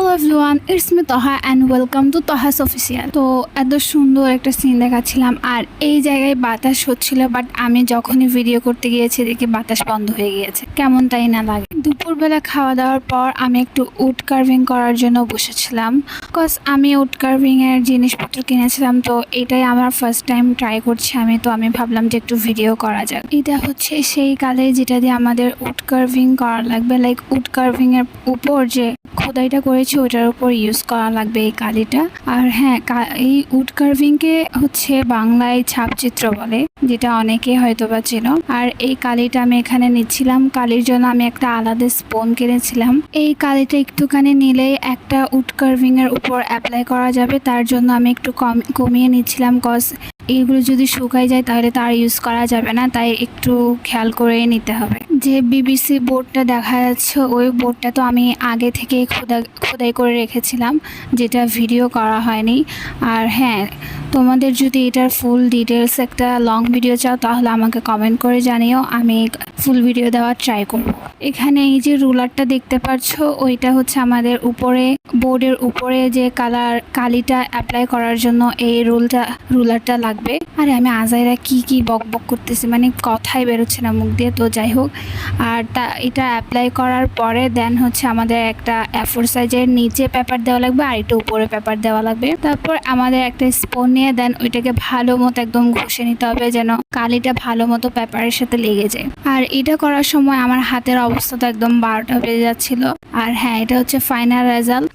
Hello everyone it's me Taha and welcome to Taha's official তো এত সুন্দর একটা সিন দেখাচ্ছিলাম। আর এই জায়গায় বাতাস হচ্ছিল বাট আমি যখনই ভিডিও করতে গিয়েছি, দেখি বাতাস বন্ধ হয়ে গিয়েছে। কেমন তাই না লাগে। দুপুরবেলা খাওয়া দাওয়ার পর আমি একটু উড কার্ভিং করার জন্য বসেছিলাম। বিকজ আমি উড কার্ভিং এর জিনিসপত্র কিনেছিলাম, তো এটাই আমার ফার্স্ট টাইম ট্রাই করছি আমি। তো আমি ভাবলাম যে একটু ভিডিও করা যাক। এটা হচ্ছে সেই কালে যেটা দিয়ে আমাদের উড কার্ভিং করা লাগবে। লাইক উড কার্ভিং এর উপর যে খোদাইটা করেছি ওটার উপর ইউজ করা লাগবে এই কালিটা। আর হ্যাঁ এই উড কার্ভিংকে হচ্ছে বাংলায় ছাপচিত্র বলে, যেটা অনেকে হয়তো বা চেনো। আর এই কালিটা আমি এখানে নিচ্ছিলাম। কালির জন্য আমি একটা আলাদা স্পোন কিনেছিলাম। এই কালিটা একটুখানি নিলে একটা উড কার্ভিং এর উপর অ্যাপ্লাই করা যাবে। তার জন্য আমি একটু কম, কমিয়ে নিচ্ছিলাম কজ এইগুলো যদি শুকাই যায় তাহলে তার ইউজ করা যাবে না। তাই একটু খেয়াল করে নিতে হবে। যে বিবিসি বোর্ডটা দেখা যাচ্ছে, ওই বোর্ডটা তো আমি আগে থেকে খোদা, খোদাই করে রেখেছিলাম, যেটা ভিডিও করা হয়নি। আর হ্যাঁ তোমাদের যদি এটার ফুল ডিটেলস একটা লং ভিডিও চাও, তাহলে আমাকে কমেন্ট করে জানিও, আমি ফুল ভিডিও দেওয়ার ট্রাই করব। এখানে এই যে রুলারটা দেখতে পাচ্ছ ওইটা হচ্ছে আমাদের উপরে, বোর্ডের উপরে যে কালার কালিটা অ্যাপ্লাই করার জন্য এই রুলটা রুলারটা লাগবে। আরে আমি আজাইরা কি কি বক বক করতেছি মানে কথাই বেরোচ্ছে না মুখ দিয়ে, তো যাই হোক। আর তা, এটা অ্যাপ্লাই করার পরে দেন হচ্ছে আমাদের একটা অ্যাফোর সাইজের নিচে পেপার দেওয়া লাগবে আর একটু উপরে পেপার দেওয়া লাগবে। তারপর আমাদের একটা স্পুন নিয়ে দেন ওইটাকে ভালো মতো একদম ঘষে নিতে হবে যেন কালিটা ভালো মতো পেপারের সাথে লেগে যায়। আর এটা করার সময় আমার হাতের অবস্থা তো একদম বারোটা বেজে যাচ্ছিল। আর হ্যাঁ এটা হচ্ছে final result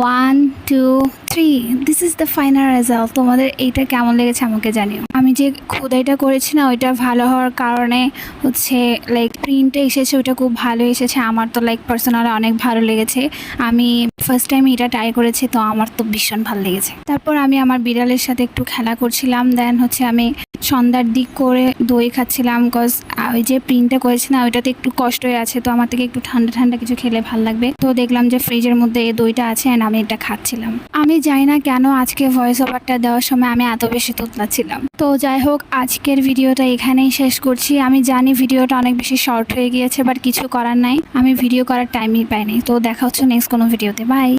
one two three this is the final result তোমাদের এইটা কেমন লেগেছে আমাকে জানিও। আমি যে খোদাইটা করেছি না, ওইটা ভালো হওয়ার কারণে হচ্ছে লাইক প্রিন্টে এসেছে, ওইটা খুব ভালো এসেছে। আমার তো লাইক পার্সোনালি অনেক ভালো লেগেছে। আমি ফার্স্ট টাইম এটা ট্রাই করেছি, তো আমার তো ভীষণ ভালো লেগেছে। তারপর আমি আমার বিড়ালের সাথে একটু খেলা করছিলাম। দেন হচ্ছে আমি সন্ধ্যার দিক করে দই খাচ্ছিলাম কজ ওই যে প্রিন্টটা করেছি না, ওইটাতে একটু কষ্ট হয়ে আছে, তো আমার থেকে একটু ঠান্ডা ঠান্ডা কিছু খেলে ভালো লাগবে। তো দেখলাম যে ফ্রিজের মধ্যে এই দইটা আছে অ্যান্ড আমি এটা খাচ্ছিলাম। আমি জানি না কেন আজকে ভয়েস ওভারটা দেওয়ার সময় আমি এত বেশি তোতলা ছিলাম তো যাই হোক, আজকের ভিডিওটা এখানেই শেষ করছি। আমি জানি ভিডিওটা অনেক বেশি শর্ট হয়ে গিয়েছে বাট কিছু করার নাই। আমি ভিডিও করার টাইমই পাইনি। তো দেখা হচ্ছে নেক্সট কোনো ভিডিওতে বাই